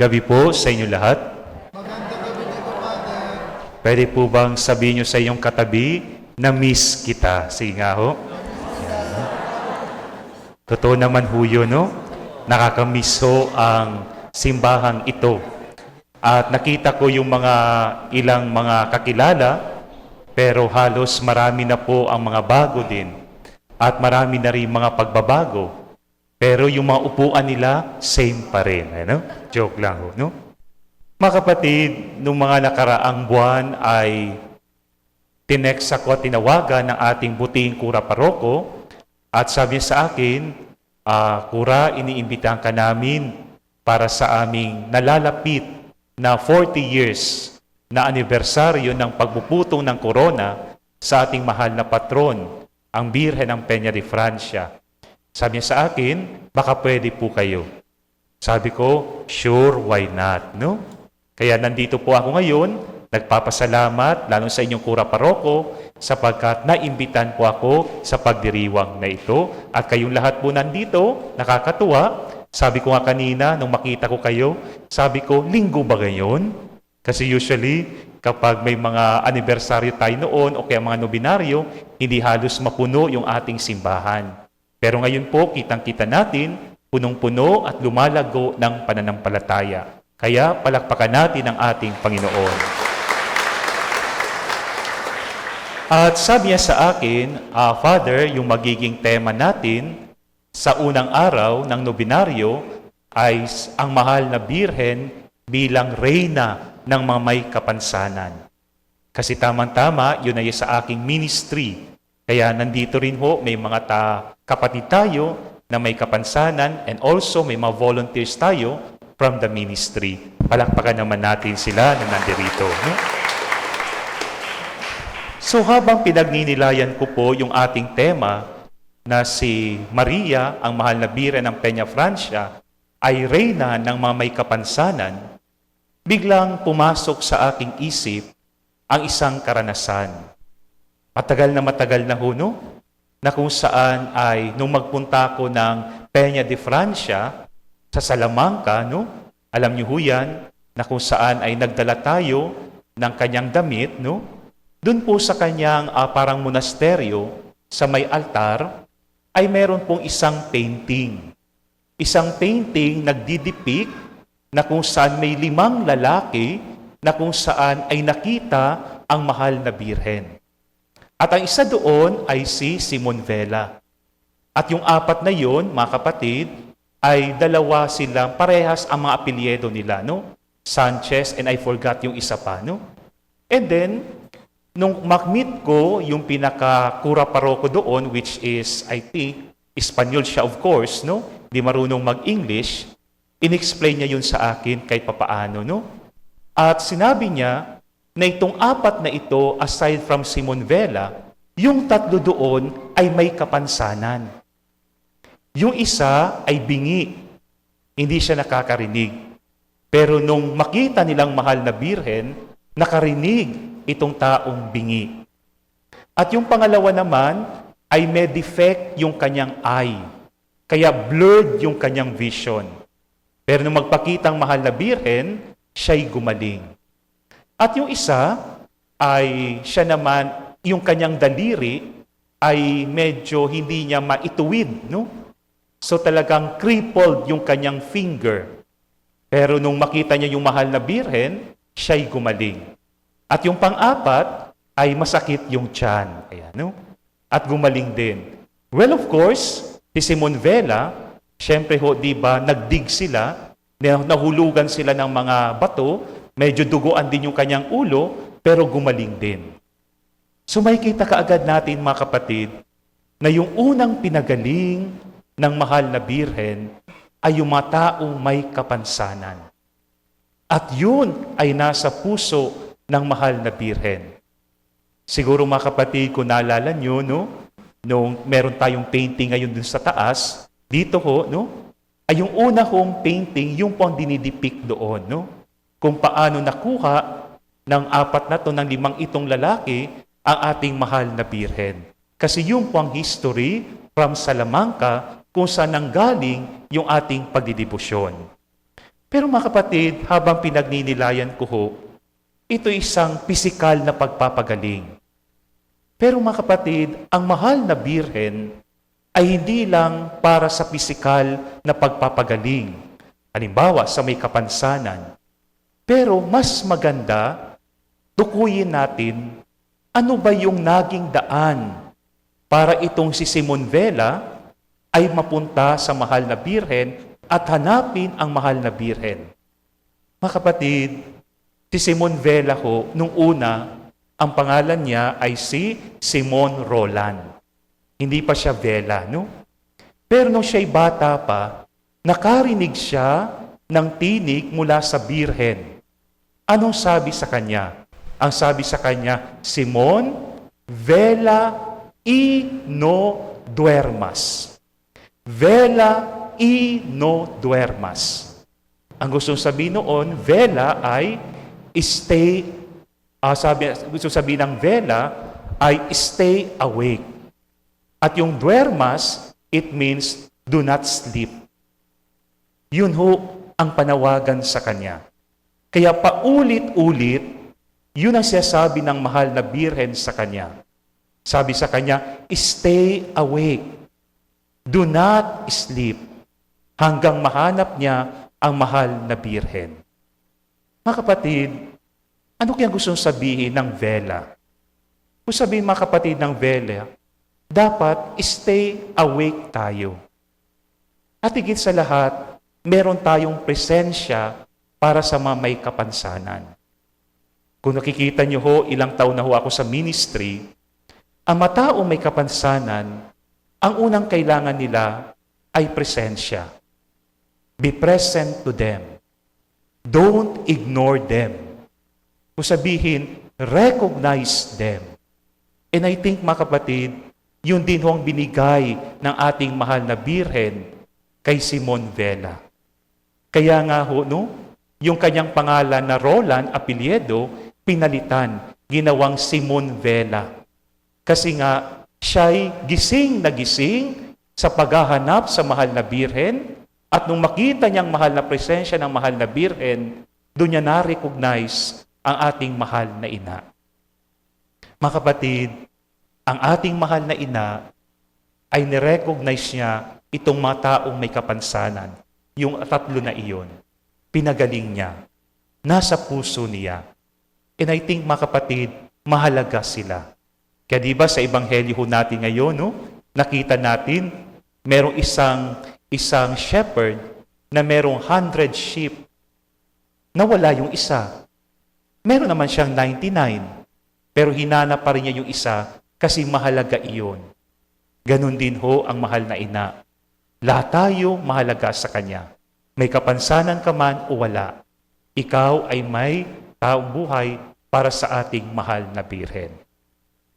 gabi po sa inyo lahat. Magandang gabi din po, Father. Pwede po bang sabihin nyo sa iyong katabi na miss kita? Sige nga ho. Totoo naman ho yun, no? Nakakamiss ho ang simbahang ito. At nakita ko yung mga ilang mga kakilala, pero halos marami na po ang mga bago din. At marami na rin mga pagbabago. Pero yung mga upuan nila, same pa rin. Ano? Joke lang ho, no? Mga kapatid, nung mga nakaraang buwan ay tinext ako at tinawagan ng ating buting kura paroko at sabi sa akin, ah, Kura, iniimbitahan ka namin para sa aming nalalapit na 40 years na anibersaryo ng pagbuputong ng korona sa ating mahal na patron, ang Birhen ng Peña de Francia. Sabi niya sa akin, baka pwede po kayo. Sabi ko, sure, why not? No? Kaya nandito po ako ngayon, nagpapasalamat, lalo sa inyong kura paroko, sapagkat naimbitan po ako sa pagdiriwang na ito. At kayong lahat po nandito, nakakatuwa. Sabi ko nga kanina, nung makita ko kayo, sabi ko, linggo ba ngayon? Kasi usually, kapag may mga anibersaryo tayo noon o kaya mga nobinaryo, hindi halos mapuno yung ating simbahan. Pero ngayon po, kitang-kita natin, punong-puno at lumalago ng pananampalataya. Kaya palakpakan natin ang ating Panginoon. At sabi niya sa akin, ah, Father, yung magiging tema natin sa unang araw ng nobinaryo ay ang mahal na birhen bilang reyna ng mga may kapansanan. Kasi tamang-tama, yun ay sa aking ministry. Kaya nandito rin ho, may mga ta kapatid tayo na may kapansanan and also may mga volunteers tayo from the ministry. Palakpakan naman natin sila na nandirito. No? So habang pinagninilayan ko po yung ating tema na si Maria, ang mahal na bira ng Peña Francia, ay reyna ng mga may kapansanan, biglang pumasok sa aking isip ang isang karanasan. Matagal na matagal na ho, no? Na kung saan ay nung magpunta ko ng Peña de Francia sa Salamanca, no? Alam niyo ho yan, na kung saan ay nagdala tayo ng kanyang damit, no? Doon po sa kanyang ah, parang monasteryo, sa may altar, ay meron pong isang painting. Isang painting nagdidepict na kung saan may limang lalaki na kung saan ay nakita ang mahal na birhen. At ang isa doon ay si Simon Vela. At yung apat na yon, mga kapatid, ay dalawa silang parehas ang mga apelyedo nila, no? Sanchez and I forgot yung isa pa, no? And then, nung makmeet ko yung pinaka-kura paroko doon, which is, I think, Espanyol siya of course, no? Di marunong mag-English. In-explain niya yun sa akin kahit papaano, no? At sinabi niya na itong apat na ito, aside from Simon Vela, yung tatlo doon ay may kapansanan. Yung isa ay bingi. Hindi siya nakakarinig. Pero nung makita nilang mahal na birhen, nakarinig itong taong bingi. At yung pangalawa naman ay may defect yung kanyang eye. Kaya blurred yung kanyang vision. Pero nung magpakitang mahal na birhen, siya'y gumaling. At yung isa ay siya naman, yung kanyang daliri ay medyo hindi niya maituwid, no? So talagang crippled yung kanyang finger. Pero nung makita niya yung mahal na birhen, siya'y gumaling. At yung pang-apat ay masakit yung tiyan. Ayan, no? At gumaling din. Well, of course, si Simon Vela, syempre ho, di ba, nagdig sila, na- nahulugan sila ng mga bato, medyo duguan din yung kanyang ulo, pero gumaling din. So may kita kaagad natin mga kapatid, na yung unang pinagaling ng mahal na birhen ay yung mga taong may kapansanan. At yun ay nasa puso ng mahal na birhen. Siguro mga kapatid, kung naalala nyo, no? Nung meron tayong painting ngayon dun sa taas, dito ho, no? Ay yung una kong painting, yung po ang dinidepict doon, no? Kung paano nakuha ng apat na to, ng limang itong lalaki, ang ating mahal na birhen. Kasi yung po ang history from Salamanca kung saan nanggaling yung ating pagdidibusyon. Pero mga kapatid, habang pinagninilayan ko ho, ito isang pisikal na pagpapagaling. Pero mga kapatid, ang mahal na birhen ay hindi lang para sa pisikal na pagpapagaling. Halimbawa, sa may kapansanan. Pero mas maganda, tukuyin natin ano ba yung naging daan para itong si Simon Vela ay mapunta sa mahal na birhen at hanapin ang mahal na birhen. Mga kapatid, si Simon Vela ho, nung una, ang pangalan niya ay si Simon Roland. Hindi pa siya Vela, no? Pero nung siya'y bata pa, nakarinig siya ng tinig mula sa birhen. Anong sabi sa kanya? Ang sabi sa kanya, Simon, vela y no duermas. Vela y no duermas. Ang gusto sabihin noon, vela ay stay, ah, sabi, gusto sabihin ng vela ay stay awake. At yung duermas, it means do not sleep. Yun ho ang panawagan sa kanya. Kaya paulit-ulit, yun ang sinasabi ng mahal na birhen sa kanya. Sabi sa kanya, stay awake. Do not sleep. Hanggang mahanap niya ang mahal na birhen. Mga kapatid, ano kaya gusto sabihin ng vela? Kung sabihin mga kapatid ng vela, dapat stay awake tayo. At higit sa lahat, meron tayong presensya para sa mga may kapansanan. Kung nakikita niyo ho, ilang taon na ho ako sa ministry, ang mataong may kapansanan, ang unang kailangan nila ay presensya. Be present to them. Don't ignore them. Kung sabihin, recognize them. And I think, mga kapatid, yun din ho ang binigay ng ating mahal na birhen kay Simon Vela. Kaya nga ho, no, yung kanyang pangalan na Roland Apelyedo, pinalitan, ginawang Simon Vela. Kasi nga, siya'y gising na gising sa paghahanap sa mahal na birhen, at nung makita niyang mahal na presensya ng mahal na birhen, doon niya na-recognize ang ating mahal na ina. Mga kapatid, ang ating mahal na ina ay nirecognize niya itong mga taong may kapansanan, yung tatlo na iyon. Pinagaling niya. Nasa puso niya. And I think, mga kapatid, mahalaga sila. Kaya di ba sa ebanghelyo ho natin ngayon, no? nakita natin, merong isang, isang shepherd na merong hundred sheep. Nawala yung isa. Meron naman siyang 99. Pero hinanap pa rin niya yung isa kasi mahalaga iyon. Ganon din ho ang mahal na ina. Lahat tayo mahalaga sa Kanya. May kapansanan ka man o wala. Ikaw ay may taong buhay para sa ating mahal na birhen.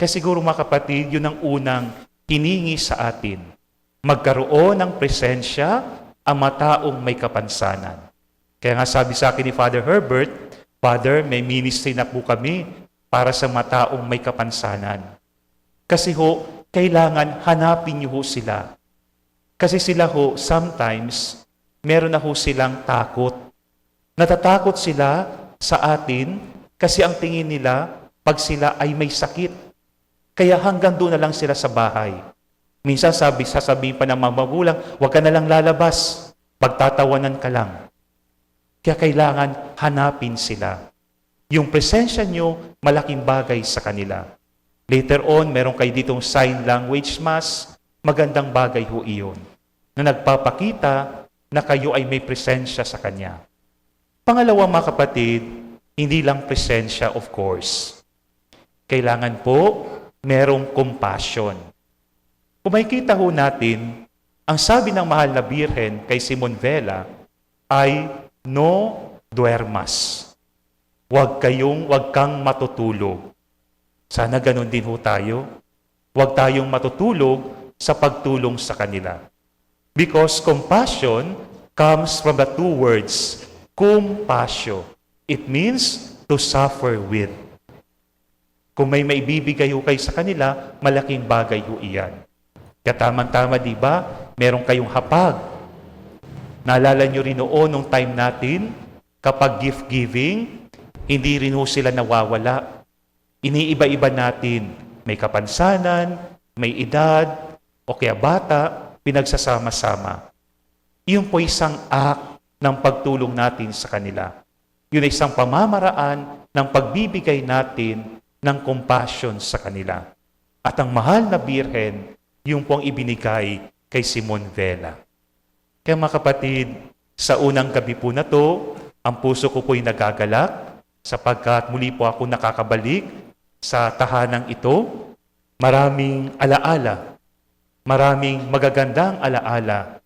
Kaya siguro mga kapatid, yun ang unang hiningi sa atin. Magkaroon ng presensya ang mataong may kapansanan. Kaya nga sabi sa akin ni Father Herbert, Father, may ministry na po kami para sa mataong may kapansanan. Kasi ho, kailangan hanapin niyo ho sila. Kasi sila ho, sometimes, meron na ho silang takot. Natatakot sila sa atin kasi ang tingin nila, pag sila ay may sakit. Kaya hanggang doon na lang sila sa bahay. Minsan sabi, sasabihin pa ng mga magulang, huwag ka na lang lalabas. Pagtatawanan ka lang. Kaya kailangan hanapin sila. Yung presensya nyo, malaking bagay sa kanila. Later on, meron kayo ditong sign language mass, magandang bagay ho iyon, na nagpapakita na kayo ay may presensya sa Kanya. Pangalawa mga kapatid, hindi lang presensya of course. Kailangan po merong compassion. Kung makikita ho natin, ang sabi ng mahal na birhen kay Simon Vela ay no duermas. Huwag kayong, huwag kang matutulog. Sana ganun din ho tayo. Huwag tayong matutulog sa pagtulong sa kanila. Because compassion comes from the two words, compassion. It means to suffer with. Kung may maibibigay kayo sa kanila, malaking bagay ho iyan. Kaya tamang-tama, di ba? Meron kayong hapag Naalala nyo rin noon nung time natin, kapag gift giving, hindi rin ho sila nawawala. Iniiba-iba natin. May kapansanan, may edad, o kaya bata, pinagsasama-sama. Iyon po isang act ng pagtulong natin sa kanila. Yun ay isang pamamaraan ng pagbibigay natin ng compassion sa kanila. At ang mahal na birhen, yung pong ibinigay kay Simon Vela. Kaya mga kapatid, sa unang gabi po na to, ang puso ko po'y nagagalak sapagkat muli po ako nakakabalik sa tahanang ito. Maraming alaala, maraming magagandang alaala,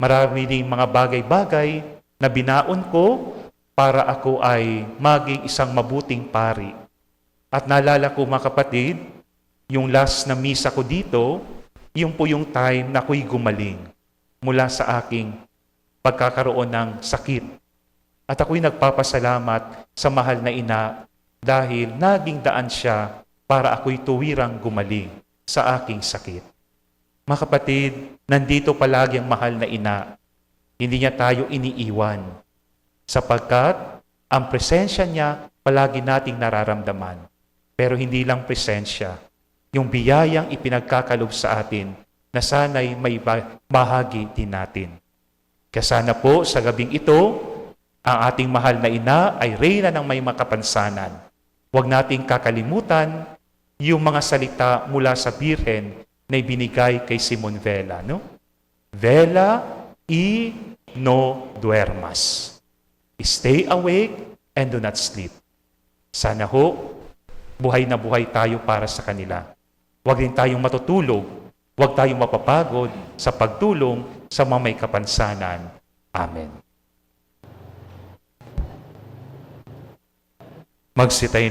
marami ding mga bagay-bagay na binaon ko para ako ay maging isang mabuting pari. At naalala ko mga kapatid, yung last na misa ko dito, yung po yung time na ako'y gumaling mula sa aking pagkakaroon ng sakit. At ako'y nagpapasalamat sa mahal na ina dahil naging daan siya para ako'y tuwirang gumaling sa aking sakit. Mga kapatid, nandito palagi ang mahal na ina. Hindi niya tayo iniiwan sapagkat ang presensya niya palagi nating nararamdaman. Pero hindi lang presensya, yung biyayang ipinagkakalob sa atin na sana'y may ba- bahagi din natin. Kaya sana po sa gabing ito, ang ating mahal na ina ay reyna ng may makapansanan. Huwag nating kakalimutan yung mga salita mula sa Birhen na ibinigay kay Simon Vela. No? Vela y no duermas. Stay awake and do not sleep. Sana ho, buhay na buhay tayo para sa kanila. Huwag din tayong matutulog. Huwag tayong mapapagod sa pagtulong sa mga may kapansanan. Amen. Magsitayin